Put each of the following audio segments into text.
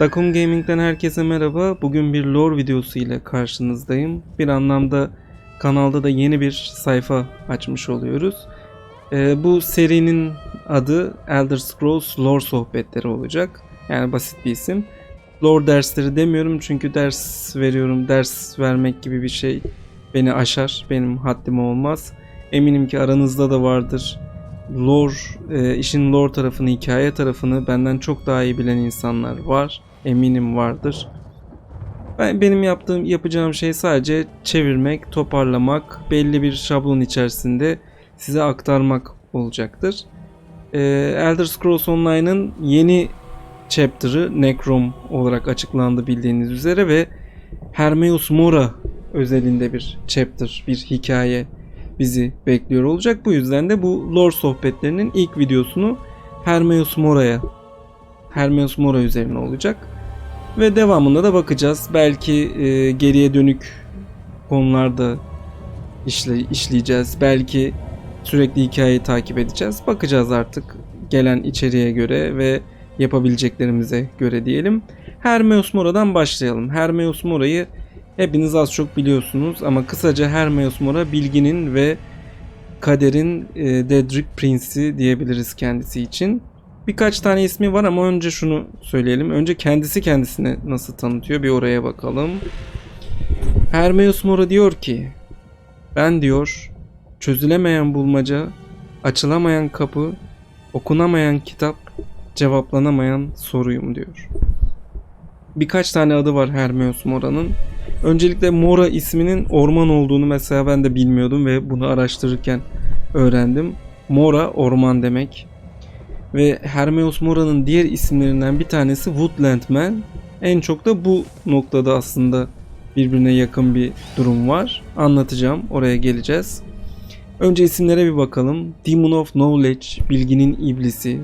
Dakun Gaming'den herkese merhaba. Bugün bir lore videosu ile karşınızdayım. Bir anlamda kanalda da yeni bir sayfa açmış oluyoruz. Ee, bu serinin adı Elder Scrolls Lore Sohbetleri olacak. Yani basit bir isim. Lore dersleri demiyorum çünkü ders veriyorum. Ders vermek gibi bir şey beni aşar. Benim haddim olmaz. Eminim ki aranızda da vardır. Lore, e, işin lore tarafını, hikaye tarafını benden çok daha iyi bilen insanlar var. Eminim vardır. Ben benim yaptığım yapacağım şey sadece çevirmek, toparlamak, belli bir şablon içerisinde size aktarmak olacaktır. Ee, Elder Scrolls Online'ın yeni chapter'ı Necrom olarak açıklandı bildiğiniz üzere ve Hermeus Mora özelinde bir chapter, bir hikaye bizi bekliyor olacak. Bu yüzden de bu lore sohbetlerinin ilk videosunu Hermeus Mora'ya Hermeus Mora üzerine olacak. Ve devamında da bakacağız. Belki e, geriye dönük konularda işle, işleyeceğiz. Belki sürekli hikayeyi takip edeceğiz. Bakacağız artık gelen içeriğe göre ve yapabileceklerimize göre diyelim. Hermeus Mora'dan başlayalım. Hermeus Mora'yı hepiniz az çok biliyorsunuz ama kısaca Hermeus Mora bilginin ve kaderin e, Dedrick Prince'i diyebiliriz kendisi için. Birkaç tane ismi var ama önce şunu söyleyelim. Önce kendisi kendisini nasıl tanıtıyor bir oraya bakalım. Hermeus Mora diyor ki ben diyor çözülemeyen bulmaca, açılamayan kapı, okunamayan kitap, cevaplanamayan soruyum diyor. Birkaç tane adı var Hermeus Mora'nın. Öncelikle Mora isminin orman olduğunu mesela ben de bilmiyordum ve bunu araştırırken öğrendim. Mora orman demek. Ve Hermeus Mora'nın diğer isimlerinden bir tanesi Woodland Man. En çok da bu noktada aslında birbirine yakın bir durum var. Anlatacağım. Oraya geleceğiz. Önce isimlere bir bakalım. Demon of Knowledge, bilginin iblisi.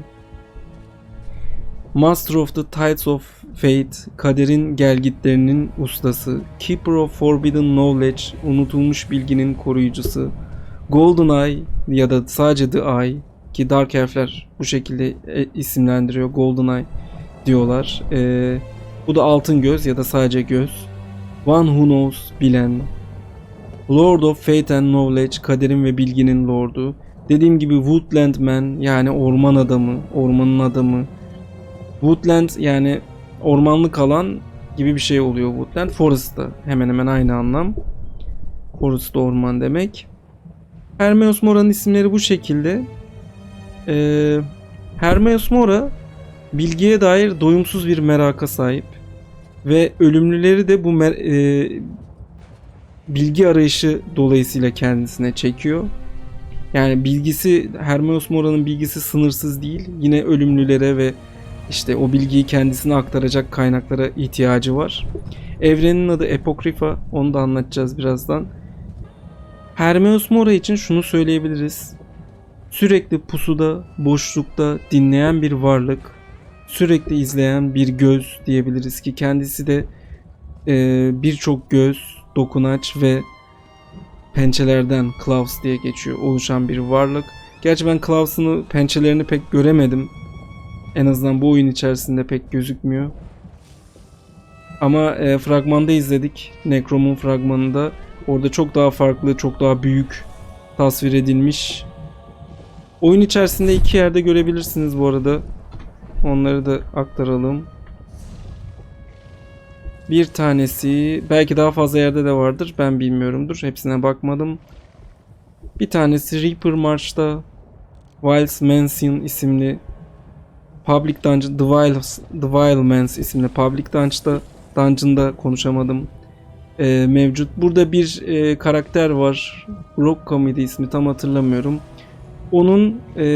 Master of the Tides of Fate, kaderin gelgitlerinin ustası. Keeper of Forbidden Knowledge, unutulmuş bilginin koruyucusu. Golden Eye ya da sadece The Eye ki Dark Elf'ler bu şekilde e, isimlendiriyor. Golden Eye diyorlar. Ee, bu da altın göz ya da sadece göz. One Who Knows bilen. Lord of Fate and Knowledge kaderin ve bilginin lordu. Dediğim gibi Woodland Man yani orman adamı, ormanın adamı. Woodland yani ormanlık alan gibi bir şey oluyor Woodland. Forest da hemen hemen aynı anlam. Forest orman demek. Hermeus Mora'nın isimleri bu şekilde. Ee, Hermeus Mora bilgiye dair doyumsuz bir meraka sahip ve ölümlüleri de bu e, bilgi arayışı dolayısıyla kendisine çekiyor. Yani bilgisi Hermeus Mora'nın bilgisi sınırsız değil. Yine ölümlülere ve işte o bilgiyi kendisine aktaracak kaynaklara ihtiyacı var. Evrenin adı Apokrifa. Onu da anlatacağız birazdan. Hermeus Mora için şunu söyleyebiliriz. Sürekli pusuda, boşlukta dinleyen bir varlık, sürekli izleyen bir göz diyebiliriz ki kendisi de e, birçok göz, dokunaç ve pençelerden Klaus diye geçiyor oluşan bir varlık. Gerçi ben Klaus'unu pençelerini pek göremedim. En azından bu oyun içerisinde pek gözükmüyor. Ama e, fragmanda izledik. Necrom'un fragmanında. Orada çok daha farklı, çok daha büyük tasvir edilmiş. Oyun içerisinde iki yerde görebilirsiniz bu arada. Onları da aktaralım. Bir tanesi belki daha fazla yerde de vardır. Ben bilmiyorumdur. Hepsine bakmadım. Bir tanesi Reaper March'ta Wiles Mansion isimli Public Dungeon The Wiles The Wildmans isimli Public Dungeon'da Dungeon'da konuşamadım. Ee, mevcut. Burada bir e, karakter var. Rock Comedy ismi tam hatırlamıyorum. Onun e,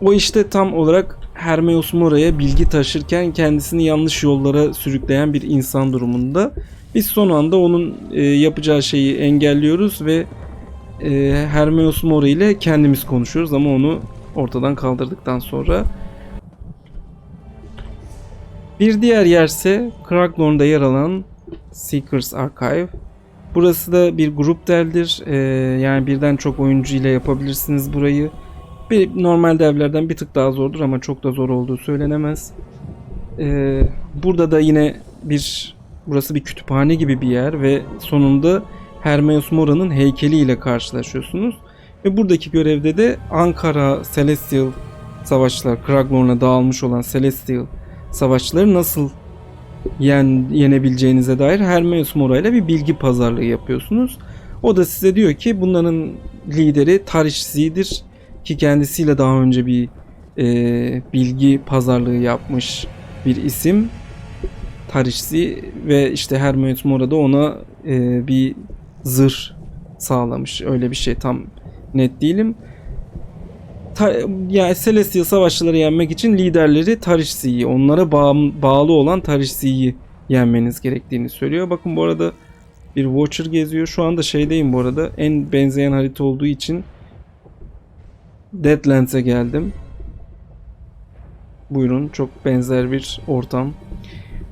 o işte tam olarak Hermeus Mora'ya bilgi taşırken kendisini yanlış yollara sürükleyen bir insan durumunda. Biz son anda onun e, yapacağı şeyi engelliyoruz ve e, Hermeus Mora ile kendimiz konuşuyoruz ama onu ortadan kaldırdıktan sonra. Bir diğer yerse Kraglorn'da yer alan Seekers Archive. Burası da bir grup deldir. Ee, yani birden çok oyuncu ile yapabilirsiniz burayı. Bir normal devlerden bir tık daha zordur ama çok da zor olduğu söylenemez. e, burada da yine bir burası bir kütüphane gibi bir yer ve sonunda Hermeus Mora'nın heykeliyle karşılaşıyorsunuz. Ve buradaki görevde de Ankara Celestial savaşçılar, Kraglorn'a dağılmış olan Celestial savaşçıları nasıl yen, yenebileceğinize dair Hermeus Mora ile bir bilgi pazarlığı yapıyorsunuz. O da size diyor ki bunların lideri Tarişzi'dir ki kendisiyle daha önce bir e, bilgi pazarlığı yapmış bir isim. Tarişzi ve işte Hermeus Mora da ona e, bir zırh sağlamış. Öyle bir şey tam net değilim. Yani Celestial savaşçıları yenmek için liderleri Tarişzi'yi, onlara bağım- bağlı olan Tarişzi'yi yenmeniz gerektiğini söylüyor. Bakın bu arada bir Watcher geziyor. Şu anda şeydeyim bu arada. En benzeyen harita olduğu için Deadlands'e geldim. Buyurun çok benzer bir ortam.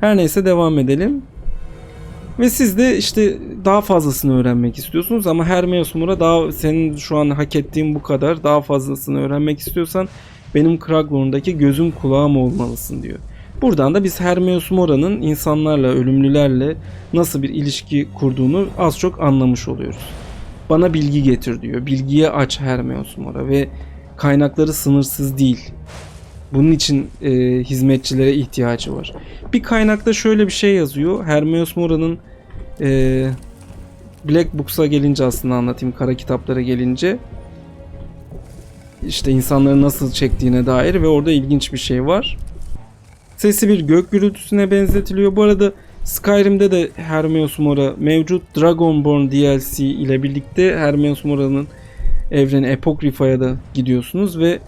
Her neyse devam edelim. Ve siz de işte daha fazlasını öğrenmek istiyorsunuz ama Hermeus Mura daha senin şu an hak ettiğin bu kadar daha fazlasını öğrenmek istiyorsan benim Kraglorn'daki gözüm kulağım olmalısın diyor. Buradan da biz Hermeus Mora'nın insanlarla, ölümlülerle nasıl bir ilişki kurduğunu az çok anlamış oluyoruz. Bana bilgi getir diyor. Bilgiye aç Hermeus Mora ve kaynakları sınırsız değil. Bunun için e, hizmetçilere ihtiyacı var. Bir kaynakta şöyle bir şey yazıyor. Hermeus Mora'nın e, Black Books'a gelince aslında anlatayım. Kara kitaplara gelince işte insanları nasıl çektiğine dair ve orada ilginç bir şey var. Sesi bir gök gürültüsüne benzetiliyor. Bu arada Skyrim'de de Hermeus Mora mevcut. Dragonborn DLC ile birlikte Hermeus Mora'nın evreni Apokrypha'ya da gidiyorsunuz ve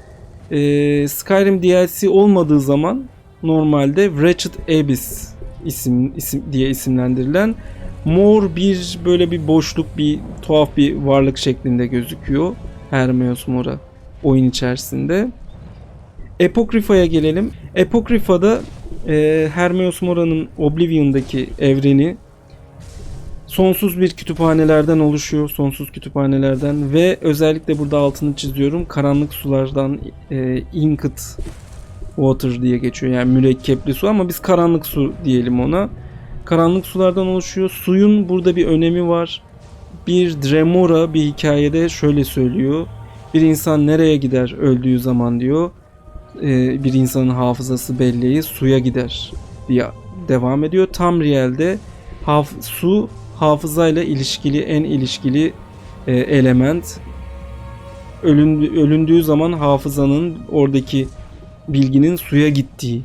e, Skyrim DLC olmadığı zaman normalde Wretched Abyss isim, isim diye isimlendirilen mor bir böyle bir boşluk bir tuhaf bir varlık şeklinde gözüküyor Hermeus Mora oyun içerisinde. Apokrypha'ya gelelim. Apokrypha'da e, Hermeus Mora'nın Oblivion'daki evreni sonsuz bir kütüphanelerden oluşuyor. Sonsuz kütüphanelerden ve özellikle burada altını çiziyorum. Karanlık sulardan e, Inked Water diye geçiyor. Yani mürekkepli su ama biz karanlık su diyelim ona. Karanlık sulardan oluşuyor. Suyun burada bir önemi var. Bir Dremora bir hikayede şöyle söylüyor. Bir insan nereye gider öldüğü zaman diyor. e, bir insanın hafızası belleği suya gider diye devam ediyor. Tamriel'de haf- su hafızayla ilişkili en ilişkili e, element. Ölün, ölündüğü zaman hafızanın oradaki bilginin suya gittiği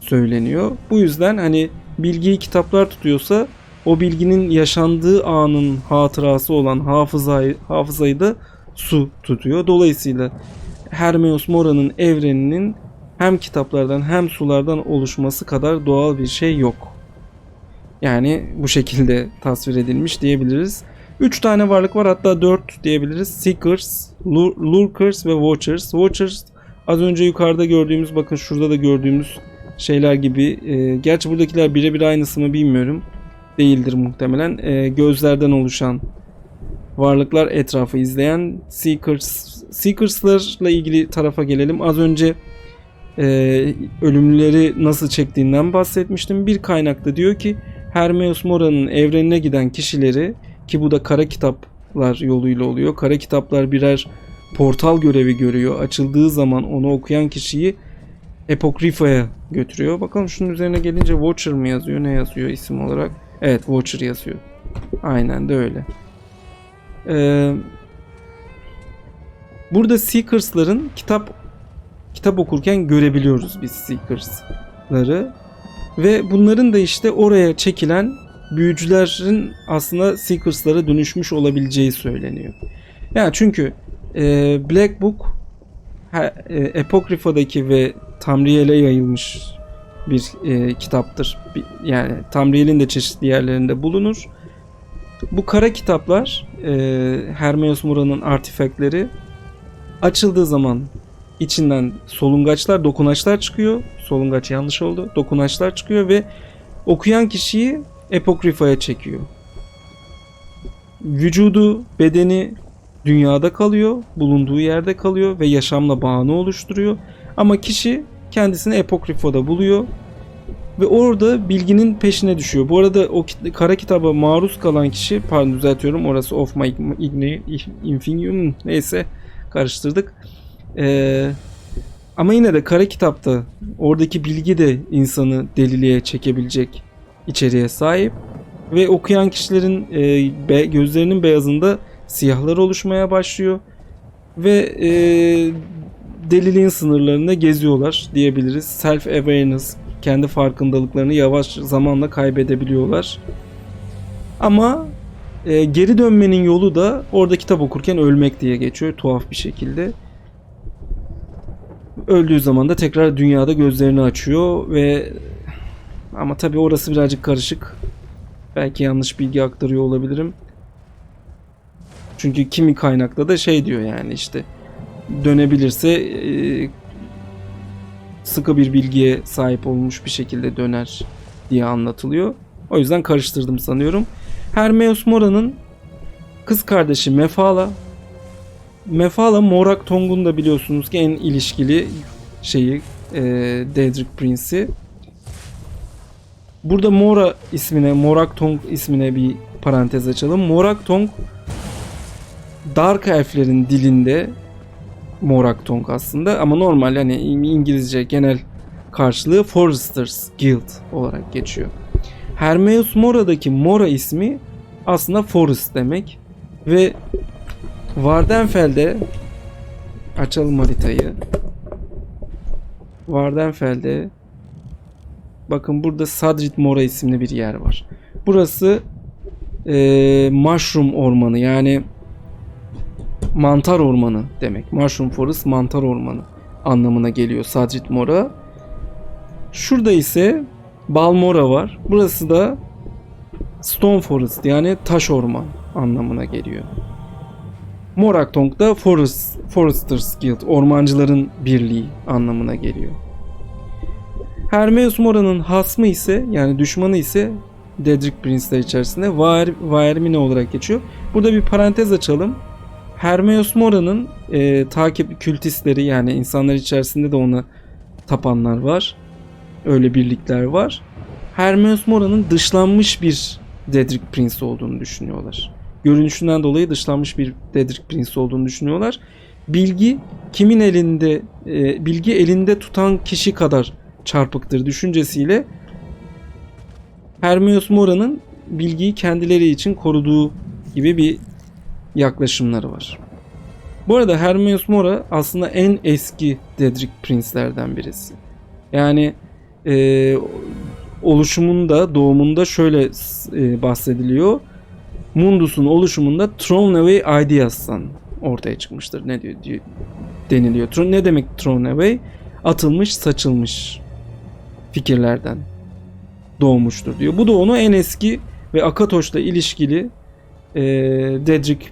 söyleniyor. Bu yüzden hani bilgiyi kitaplar tutuyorsa o bilginin yaşandığı anın hatırası olan hafızayı, hafızayı da su tutuyor. Dolayısıyla Hermeus Mora'nın evreninin hem kitaplardan hem sulardan oluşması kadar doğal bir şey yok. Yani bu şekilde tasvir edilmiş diyebiliriz. 3 tane varlık var hatta 4 diyebiliriz. Seekers, Lur- Lurkers ve Watchers. Watchers az önce yukarıda gördüğümüz bakın şurada da gördüğümüz şeyler gibi. E, gerçi buradakiler birebir aynısı mı bilmiyorum. Değildir muhtemelen. E, gözlerden oluşan varlıklar etrafı izleyen Seekers. Seekers'larla ilgili tarafa gelelim. Az önce e, ölümlüleri nasıl çektiğinden bahsetmiştim. Bir kaynakta diyor ki Hermeus Mora'nın evrenine giden kişileri ki bu da kara kitaplar yoluyla oluyor. Kara kitaplar birer portal görevi görüyor. Açıldığı zaman onu okuyan kişiyi Apokrypha'ya götürüyor. Bakalım şunun üzerine gelince Watcher mı yazıyor? Ne yazıyor isim olarak? Evet Watcher yazıyor. Aynen de öyle. Ee, burada Seekers'ların kitap kitap okurken görebiliyoruz biz Seekers'ları. Ve bunların da işte oraya çekilen büyücülerin aslında Seekers'lara dönüşmüş olabileceği söyleniyor. Yani çünkü e, Black Book e, Apokrypha'daki ve Tamriel'e yayılmış bir e, kitaptır. Bir- yani Tamriel'in de çeşitli yerlerinde bulunur. Bu kara kitaplar e, Hermeus Mura'nın artifactleri açıldığı zaman içinden solungaçlar, dokunaçlar çıkıyor. Solungaç yanlış oldu. Dokunaçlar çıkıyor ve okuyan kişiyi Apokrypha'ya çekiyor. Vücudu, bedeni dünyada kalıyor, bulunduğu yerde kalıyor ve yaşamla bağını oluşturuyor. Ama kişi kendisini Apokrifo'da buluyor ve orada bilginin peşine düşüyor. Bu arada o kara kitaba maruz kalan kişi, pardon düzeltiyorum orası of my infinium neyse karıştırdık. Ee, ama yine de kara kitapta oradaki bilgi de insanı deliliğe çekebilecek içeriğe sahip ve okuyan kişilerin e, be- gözlerinin beyazında siyahlar oluşmaya başlıyor ve e, deliliğin sınırlarında geziyorlar diyebiliriz. Self awareness, kendi farkındalıklarını yavaş zamanla kaybedebiliyorlar. Ama e, geri dönmenin yolu da orada kitap okurken ölmek diye geçiyor tuhaf bir şekilde. Öldüğü zaman da tekrar dünyada gözlerini açıyor ve ama tabii orası birazcık karışık. Belki yanlış bilgi aktarıyor olabilirim. Çünkü kimi kaynakta da şey diyor yani işte dönebilirse e, sıkı bir bilgiye sahip olmuş bir şekilde döner diye anlatılıyor. O yüzden karıştırdım sanıyorum. Hermeus Mora'nın kız kardeşi Mefala. Mefala Morak Tong'un da biliyorsunuz ki en ilişkili şeyi e, Daedric Prince'i. Burada Mora ismine, Morak Tong ismine bir parantez açalım. Morak Tong Dark Elf'lerin dilinde Morak Tong aslında ama normal hani İngilizce genel karşılığı Foresters Guild olarak geçiyor. Hermeus Mora'daki Mora ismi aslında Forest demek ve Vardenfeld'e açalım haritayı. Vardenfeld'e bakın burada Sadrit Mora isimli bir yer var. Burası eee Mushroom Ormanı yani mantar ormanı demek. Mushroom Forest mantar ormanı anlamına geliyor Sadrit Mora. Şurada ise Balmora var. Burası da Stone Forest yani taş orman anlamına geliyor. Moraktong da Forest, Foresters Guild, ormancıların birliği anlamına geliyor. Hermeus Mora'nın hasmı ise yani düşmanı ise Dedrick Prince'ler içerisinde Vaer, Vaermine olarak geçiyor. Burada bir parantez açalım. Hermeus Mora'nın e, takip kültistleri yani insanlar içerisinde de ona tapanlar var. Öyle birlikler var. Hermeus Mora'nın dışlanmış bir Dedrick Prince olduğunu düşünüyorlar. Görünüşünden dolayı dışlanmış bir Dedrick Prince olduğunu düşünüyorlar. Bilgi kimin elinde, e, bilgi elinde tutan kişi kadar çarpıktır düşüncesiyle Hermeus Mora'nın bilgiyi kendileri için koruduğu gibi bir yaklaşımları var. Bu arada Hermeus Mora aslında en eski Dedrick Prince'lerden birisi. Yani e, oluşumunda, doğumunda şöyle e, bahsediliyor. Mundus'un oluşumunda Thrown Away Ideas'tan ortaya çıkmıştır. Ne diyor, diyor deniliyor. Ne demek Thrown? Atılmış, saçılmış fikirlerden doğmuştur diyor. Bu da onu en eski ve Akatoş'la ilişkili e, Dedrick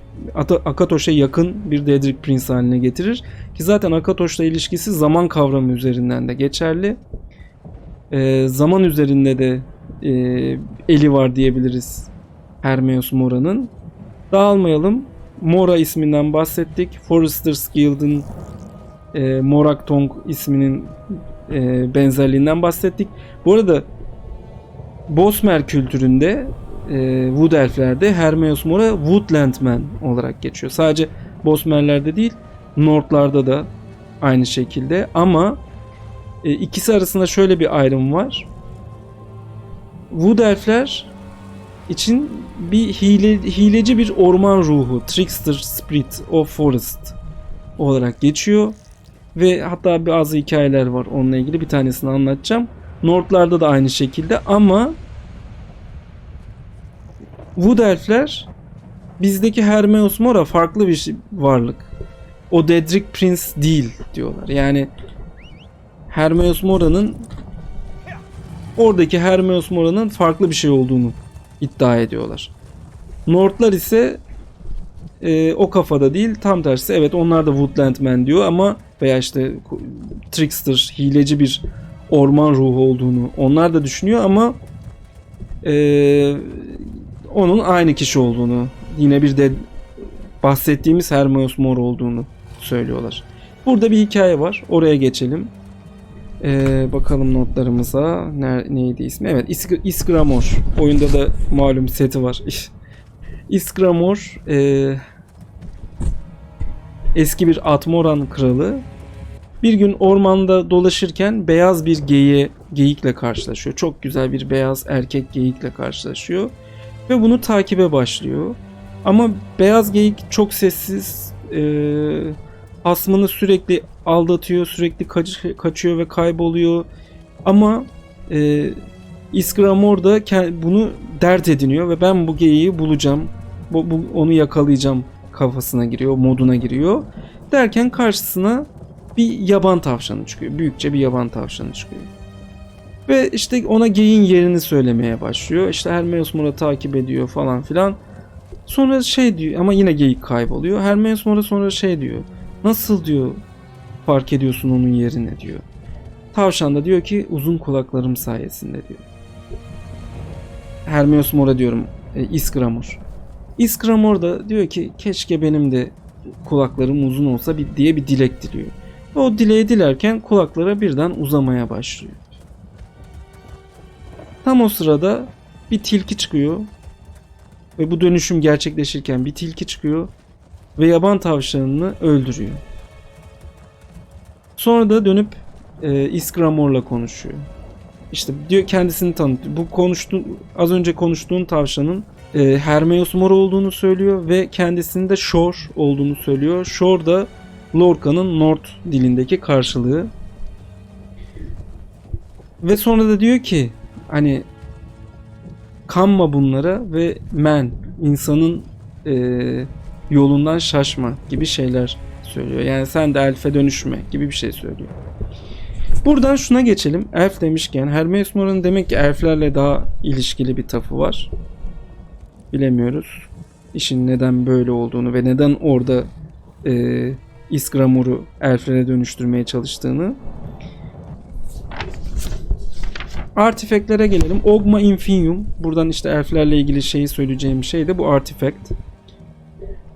Akatoş'a yakın bir Dedrick Prince haline getirir. Ki zaten Akatoş'la ilişkisi zaman kavramı üzerinden de geçerli. E, zaman üzerinde de e, eli var diyebiliriz Hermeus Mora'nın. Dağılmayalım. Mora isminden bahsettik. Foresters Guild'ın e, Morak Tong isminin e, benzerliğinden bahsettik. Bu arada Bosmer kültüründe e, Wood Elf'lerde Hermeus Mora Woodland Man olarak geçiyor. Sadece Bosmer'lerde değil Nord'larda da aynı şekilde ama e, ikisi arasında şöyle bir ayrım var. Wood Elf'ler için bir hile, hileci bir orman ruhu, Trickster Spirit of Forest olarak geçiyor. Ve hatta bazı hikayeler var onunla ilgili bir tanesini anlatacağım. Nord'larda da aynı şekilde ama Wood Elf'ler bizdeki Hermeus Mora farklı bir varlık. O Dedrick Prince değil diyorlar. Yani Hermeus Mora'nın oradaki Hermeus Mora'nın farklı bir şey olduğunu iddia ediyorlar. Nordlar ise e, o kafada değil tam tersi evet onlar da Woodland Man diyor ama veya işte Trickster hileci bir orman ruhu olduğunu onlar da düşünüyor ama e, onun aynı kişi olduğunu yine bir de bahsettiğimiz Hermeus Mor olduğunu söylüyorlar. Burada bir hikaye var. Oraya geçelim. Ee, bakalım notlarımıza. Ne, neydi ismi? Evet İsk- İskramor. Oyunda da malum seti var. İskramor ee, eski bir Atmoran kralı. Bir gün ormanda dolaşırken beyaz bir geyiğe, geyikle karşılaşıyor. Çok güzel bir beyaz erkek geyikle karşılaşıyor. Ve bunu takibe başlıyor. Ama beyaz geyik çok sessiz. ee, hasmını sürekli aldatıyor, sürekli kaç- kaçıyor ve kayboluyor. Ama e, Iskramor da bunu dert ediniyor ve ben bu geyiği bulacağım. Bu, bu- onu yakalayacağım kafasına giriyor, moduna giriyor. Derken karşısına bir yaban tavşanı çıkıyor. Büyükçe bir yaban tavşanı çıkıyor. Ve işte ona geyin yerini söylemeye başlıyor. İşte Hermeus Mor'a takip ediyor falan filan. Sonra şey diyor ama yine geyik kayboluyor. Hermeus Mor'a sonra şey diyor. Nasıl diyor fark ediyorsun onun yerini diyor. Tavşan da diyor ki uzun kulaklarım sayesinde diyor. Hermeus Mor'a diyorum. E, Iskramor. Iskramor da diyor ki keşke benim de kulaklarım uzun olsa bir, diye bir dilek diliyor. Ve o dileği dilerken kulaklara birden uzamaya başlıyor. Tam o sırada bir tilki çıkıyor. Ve bu dönüşüm gerçekleşirken bir tilki çıkıyor ve yaban tavşanını öldürüyor. Sonra da dönüp e, Iskramor'la konuşuyor. İşte diyor kendisini tanıtıyor. Bu konuştu az önce konuştuğun tavşanın e, Hermeus Mor olduğunu söylüyor ve kendisinin de Shore olduğunu söylüyor. Shore da Lorca'nın North dilindeki karşılığı. Ve sonra da diyor ki hani kanma bunlara ve men insanın e, yolundan şaşma gibi şeyler söylüyor. Yani sen de elfe dönüşme gibi bir şey söylüyor. Buradan şuna geçelim. Elf demişken Hermes Mor'un demek ki elflerle daha ilişkili bir tafı var. Bilemiyoruz. İşin neden böyle olduğunu ve neden orada e, Iskramor'u elflere dönüştürmeye çalıştığını. Artifactlere gelelim. Ogma Infinium. Buradan işte elflerle ilgili şeyi söyleyeceğim şey de bu artifact.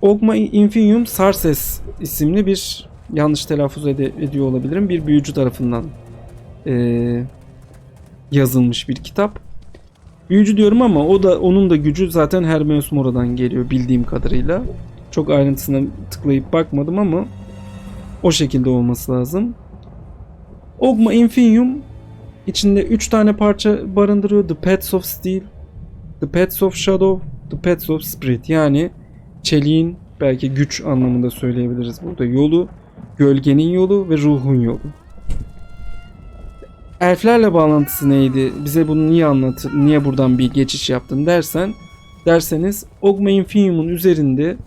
Ogma Infinium Sarses isimli bir yanlış telaffuz ede- ediyor olabilirim. Bir büyücü tarafından eee, yazılmış bir kitap. Büyücü diyorum ama o da onun da gücü zaten Hermeus Mora'dan geliyor bildiğim kadarıyla. Çok ayrıntısına tıklayıp bakmadım ama o şekilde olması lazım. Ogma Infinium içinde 3 tane parça barındırıyor. The Pets of Steel, The Pets of Shadow, The Pets of Spirit. Yani çeliğin belki güç anlamında söyleyebiliriz burada. Yolu, gölgenin yolu ve ruhun yolu. Elflerle bağlantısı neydi? Bize bunu niye anlatır? Niye buradan bir geçiş yaptın dersen derseniz Ogma Infinium'un üzerinde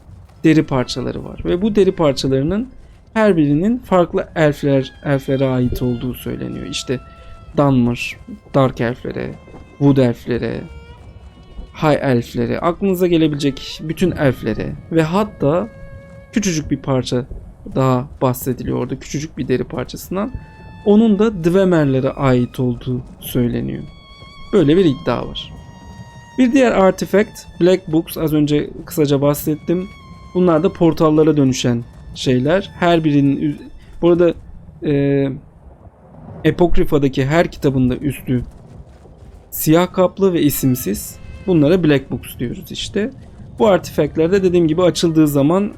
deri parçaları var ve bu deri parçalarının her birinin farklı elfler elflere ait olduğu söyleniyor. İşte Dunmer, Dark elflere, Wood elflere, High elflere, aklınıza gelebilecek bütün elflere ve hatta küçücük bir parça daha bahsediliyor orada. Küçücük bir deri parçasından. Onun da Dwemer'lere ait olduğu söyleniyor. Böyle bir iddia var. Bir diğer artifact Black Books az önce kısaca bahsettim. Bunlar da portallara dönüşen şeyler. Her birinin burada e, Apokrypha'daki her kitabında üstü siyah kaplı ve isimsiz. Bunlara Black Books diyoruz işte. Bu artifactlerde dediğim gibi açıldığı zaman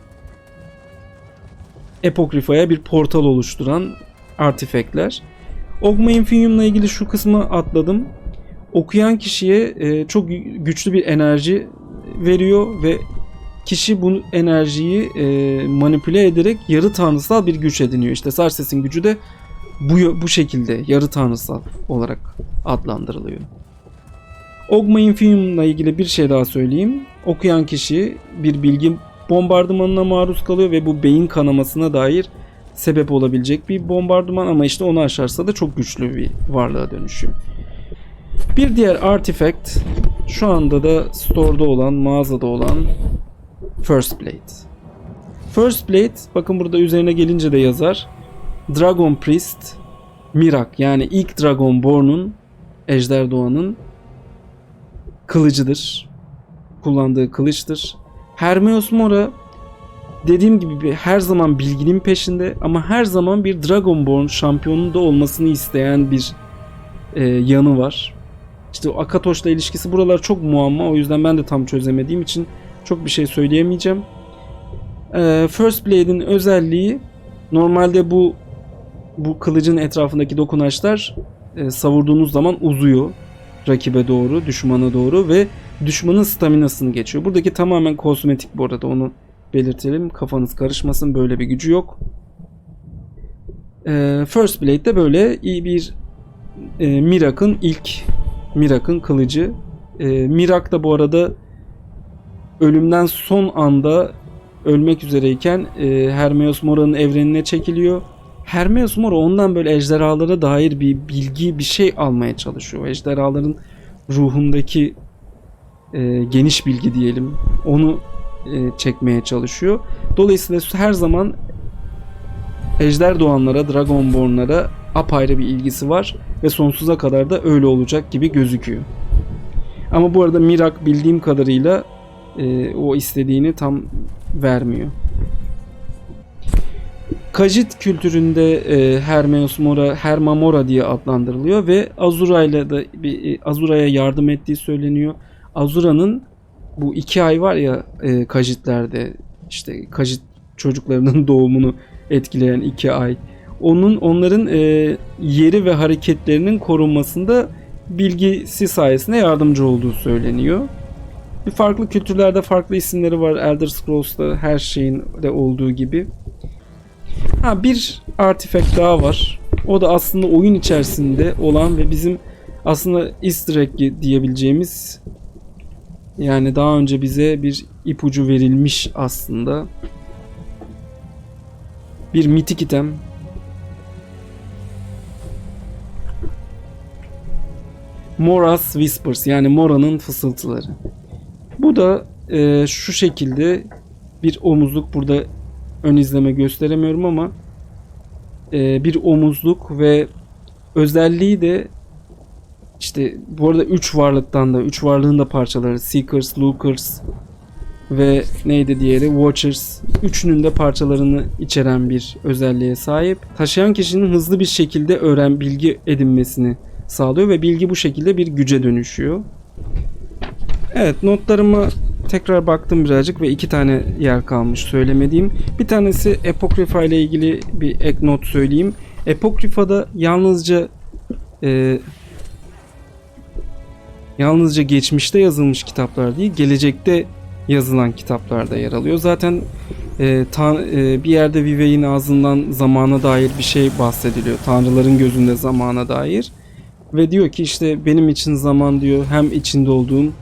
Apokrypha'ya bir portal oluşturan artifactler. Ogma Infinium'la ilgili şu kısmı atladım. Okuyan kişiye e, çok gü- güçlü bir enerji veriyor ve kişi bu enerjiyi e, manipüle ederek yarı tanrısal bir güç ediniyor. İşte Sarses'in gücü de bu bu şekilde yarı tanrısal olarak adlandırılıyor. Ogma Infinium'la ilgili bir şey daha söyleyeyim. Okuyan kişi bir bilgi bombardımanına maruz kalıyor ve bu beyin kanamasına dair sebep olabilecek bir bombardıman ama işte onu aşarsa da çok güçlü bir varlığa dönüşüyor. Bir diğer artifact şu anda da store'da olan, mağazada olan First Blade. First Blade bakın burada üzerine gelince de yazar. Dragon Priest Mirak yani ilk Dragonborn'un Ejder Doğan'ın kılıcıdır. Kullandığı kılıçtır. Hermeus Mora dediğim gibi her zaman bilginin peşinde ama her zaman bir Dragonborn şampiyonun da olmasını isteyen bir e, yanı var. İşte o Akatosh'la ilişkisi buralar çok muamma o yüzden ben de tam çözemediğim için çok bir şey söyleyemeyeceğim. E, First Blade'in özelliği normalde bu bu kılıcın etrafındaki dokunaçlar e, savurduğunuz zaman uzuyor rakibe doğru, düşmana doğru ve düşmanın staminasını geçiyor. Buradaki tamamen kozmetik bu arada onu belirtelim. Kafanız karışmasın böyle bir gücü yok. Ee, First Blade de böyle iyi bir e, Mirak'ın ilk Mirak'ın kılıcı. E, Mirak da bu arada ölümden son anda ölmek üzereyken e, Hermeos Mora'nın evrenine çekiliyor. Hermeos Mora ondan böyle ejderhalara dair bir bilgi bir şey almaya çalışıyor. Ejderhaların ruhundaki e, geniş bilgi diyelim onu e, çekmeye çalışıyor. Dolayısıyla her zaman ejder doğanlara, dragonbornlara apayrı bir ilgisi var ve sonsuza kadar da öyle olacak gibi gözüküyor. Ama bu arada Mirak bildiğim kadarıyla e, o istediğini tam vermiyor. Kajit kültüründe e, Hermeos Mora, Hermamora diye adlandırılıyor ve Azura ile de bir- e, Azura'ya yardım ettiği söyleniyor. Azura'nın bu iki ay var ya e, Kajitler'de işte Kajit çocuklarının doğumunu etkileyen iki ay. Onun onların e, yeri ve hareketlerinin korunmasında bilgisi sayesinde yardımcı olduğu söyleniyor. Bir farklı kültürlerde farklı isimleri var. Elder Scrolls'ta her şeyin de olduğu gibi. Ha bir artifact daha var. O da aslında oyun içerisinde olan ve bizim aslında easter egg diyebileceğimiz yani daha önce bize bir ipucu verilmiş aslında. Bir mitik item. Mora's Whispers yani Mora'nın fısıltıları. Bu da e, şu şekilde bir omuzluk burada ön izleme gösteremiyorum ama e, bir omuzluk ve özelliği de işte bu arada 3 varlıktan da 3 varlığın da parçaları Seekers, Lookers ve neydi diğeri Watchers üçünün de parçalarını içeren bir özelliğe sahip. Taşıyan kişinin hızlı bir şekilde öğren bilgi edinmesini sağlıyor ve bilgi bu şekilde bir güce dönüşüyor. Evet notlarıma tekrar baktım birazcık ve iki tane yer kalmış söylemediğim. Bir tanesi Apokrifa ile ilgili bir ek not söyleyeyim. Apokrifa'da yalnızca e, yalnızca geçmişte yazılmış kitaplar değil, gelecekte yazılan kitaplarda yer alıyor. Zaten e, tan- e, bir yerde Vivek'in ağzından zamana dair bir şey bahsediliyor. Tanrıların gözünde zamana dair. Ve diyor ki işte benim için zaman diyor hem içinde olduğun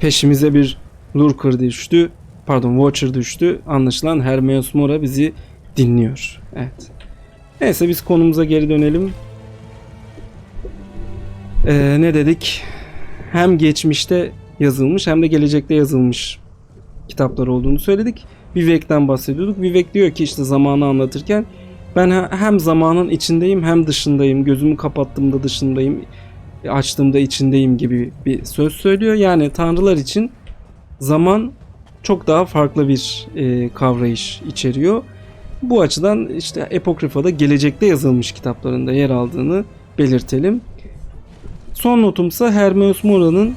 peşimize bir Lurker düştü. Pardon Watcher düştü. Anlaşılan Hermeos Mora bizi dinliyor. Evet. Neyse biz konumuza geri dönelim. Ee, ne dedik? Hem geçmişte yazılmış hem de gelecekte yazılmış kitaplar olduğunu söyledik. Vivek'ten bahsediyorduk. Vivek diyor ki işte zamanı anlatırken ben he- hem zamanın içindeyim hem dışındayım. Gözümü kapattığımda dışındayım. Açtığımda içindeyim gibi bir söz söylüyor. Yani tanrılar için zaman çok daha farklı bir e, kavrayış içeriyor. Bu açıdan işte Epokrifa'da gelecekte yazılmış kitaplarında yer aldığını belirtelim. Son notumsa Hermeos Mora'nın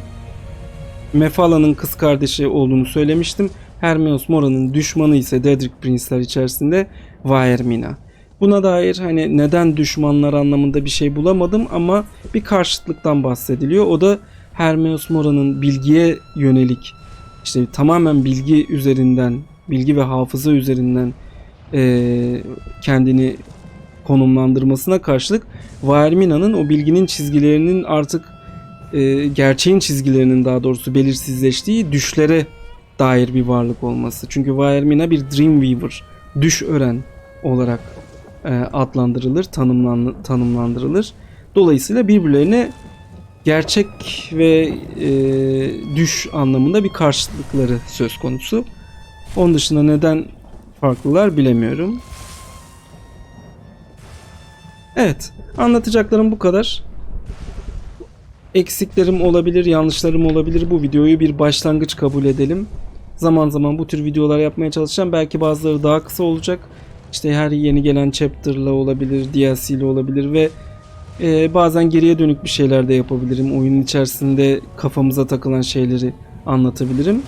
Mephala'nın kız kardeşi olduğunu söylemiştim. Hermeos Mora'nın düşmanı ise Dedrick Prince'ler içerisinde Vaermina. Buna dair hani neden düşmanlar anlamında bir şey bulamadım ama bir karşıtlıktan bahsediliyor. O da Hermeos Mora'nın bilgiye yönelik işte tamamen bilgi üzerinden, bilgi ve hafıza üzerinden eee, kendini konumlandırmasına karşılık Vaermina'nın o bilginin çizgilerinin artık e, gerçeğin çizgilerinin daha doğrusu belirsizleştiği düşlere dair bir varlık olması. Çünkü Vaermina bir Dreamweaver, düş ören olarak e, adlandırılır, tanımlan, tanımlandırılır. Dolayısıyla birbirlerine gerçek ve e, düş anlamında bir karşıtlıkları söz konusu. Onun dışında neden farklılar bilemiyorum. Evet, anlatacaklarım bu kadar. eksiklerim olabilir, yanlışlarım olabilir. Bu videoyu bir başlangıç kabul edelim. Zaman zaman bu tür videolar yapmaya çalışacağım. Belki bazıları daha kısa olacak. İşte her yeni gelen chapter'la olabilir, DLC ile olabilir ve e, bazen geriye dönük bir şeyler de yapabilirim. Oyunun içerisinde kafamıza takılan şeyleri anlatabilirim.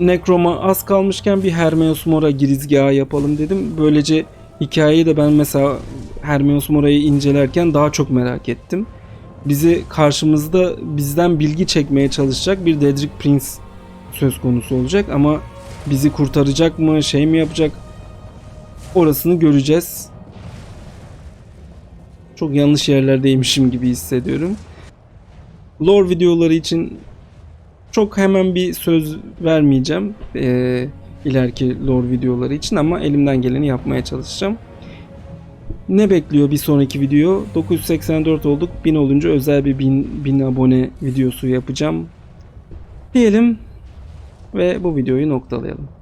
Necrom'a az kalmışken bir Hermeos Mora girizgahı yapalım dedim. Böylece hikayeyi de ben mesela Hermeos Mora'yı incelerken daha çok merak ettim. Bizi karşımızda bizden bilgi çekmeye çalışacak bir Dedrick Prince söz konusu olacak ama bizi kurtaracak mı, şey mi yapacak? Orasını göreceğiz. Çok yanlış yerlerdeymişim gibi hissediyorum. Lore videoları için çok hemen bir söz vermeyeceğim eee, ileriki lore videoları için ama elimden geleni yapmaya çalışacağım. Ne bekliyor bir sonraki video? 984 olduk. 1000 olunca özel bir 1000, 1000 abone videosu yapacağım. Diyelim ve bu videoyu noktalayalım.